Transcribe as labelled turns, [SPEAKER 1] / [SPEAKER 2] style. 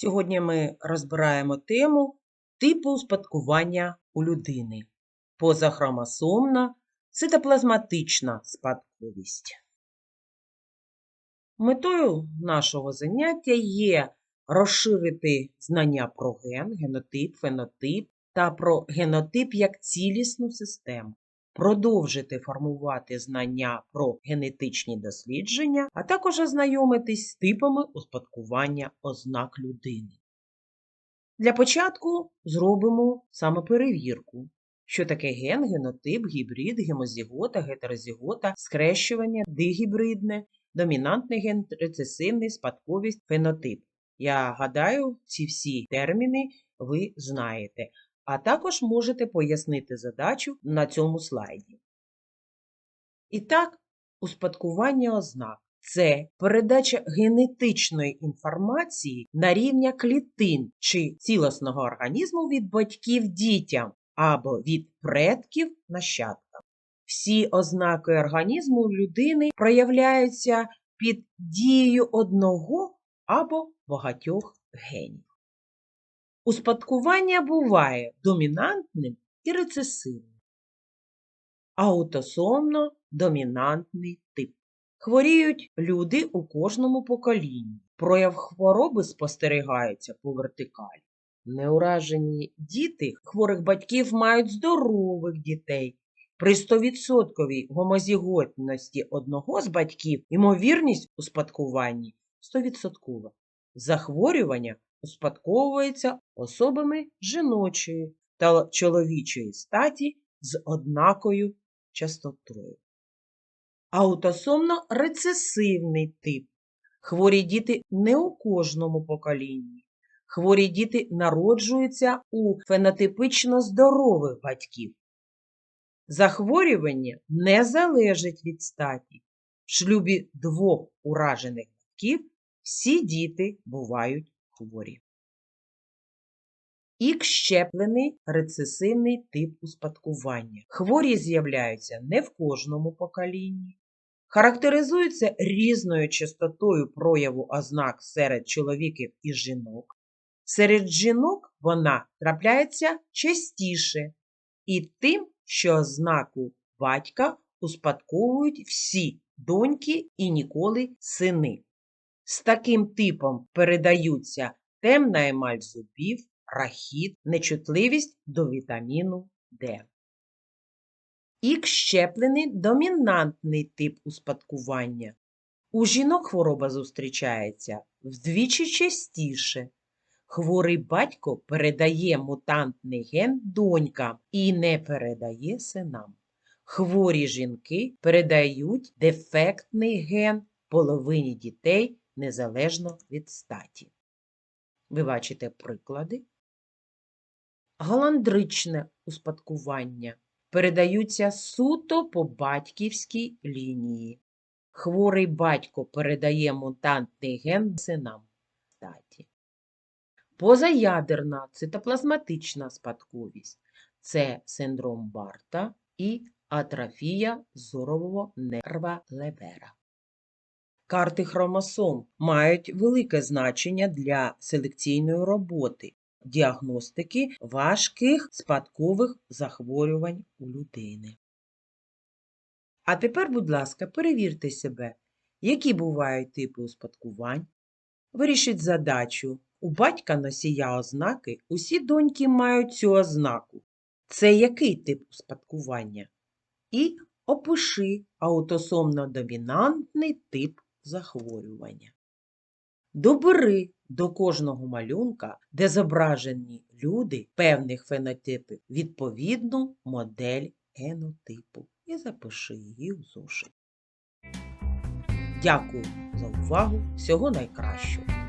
[SPEAKER 1] Сьогодні ми розбираємо тему типу успадкування у людини. Позахромосомна цитоплазматична спадковість. Метою нашого заняття є розширити знання про ген, генотип, фенотип та про генотип як цілісну систему, продовжити формувати знання про генетичні дослідження, а також ознайомитись з типами успадкування ознак людини. Для початку зробимо самоперевірку. Що таке ген, генотип, гібрид, гемозігота, гетерозігота, скрещування, дигібридне, домінантний ген, рецесивний, спадковість, фенотип. Я гадаю, ці всі терміни ви знаєте, а також можете пояснити задачу на цьому слайді. І так, успадкування ознак це передача генетичної інформації на рівня клітин чи цілісного організму від батьків дітям або від предків нащадкам. Всі ознаки організму людини проявляються під дією одного або багатьох генів. Успадкування буває домінантним і рецесивним. Аутосомно домінантний тип. Хворіють люди у кожному поколінні. Прояв хвороби спостерігається по вертикалі. Неуражені діти хворих батьків мають здорових дітей. При 100% гомозіготності одного з батьків ймовірність у спадкуванні 100%. Захворювання успадковується особами жіночої та чоловічої статі з однакою частотою. Аутосомно рецесивний тип. Хворі діти не у кожному поколінні. Хворі діти народжуються у фенотипично здорових батьків. Захворювання не залежить від статі. В шлюбі двох уражених батьків всі діти бувають хворі. Ікс-щеплений рецесивний тип успадкування. Хворі з'являються не в кожному поколінні. Характеризуються різною частотою прояву ознак серед чоловіків і жінок. Серед жінок вона трапляється частіше і тим, що ознаку батька успадковують всі доньки і ніколи сини. З таким типом передаються темна емаль зубів, рахіт, нечутливість до вітаміну Д. Ікс-щеплений домінантний тип успадкування. У жінок хвороба зустрічається вдвічі частіше. Хворий батько передає мутантний ген донькам і не передає синам. Хворі жінки передають дефектний ген половині дітей незалежно від статі. Ви бачите приклади. Галандричне успадкування передаються суто по батьківській лінії. Хворий батько передає мутантний ген синам статі. Позаядерна цитоплазматична спадковість це синдром Барта і атрофія зорового нерва Лебера. Карти хромосом мають велике значення для селекційної роботи, діагностики важких спадкових захворювань у людини. А тепер, будь ласка, перевірте себе, які бувають типи успадкувань. Вирішіть задачу. У батька носія ознаки усі доньки мають цю ознаку. Це який тип успадкування? І опиши аутосомно-домінантний тип захворювання. Добери до кожного малюнка, де зображені люди певних фенотипів, відповідну модель генотипу і запиши її у зошит. Дякую за увагу! Всього найкращого!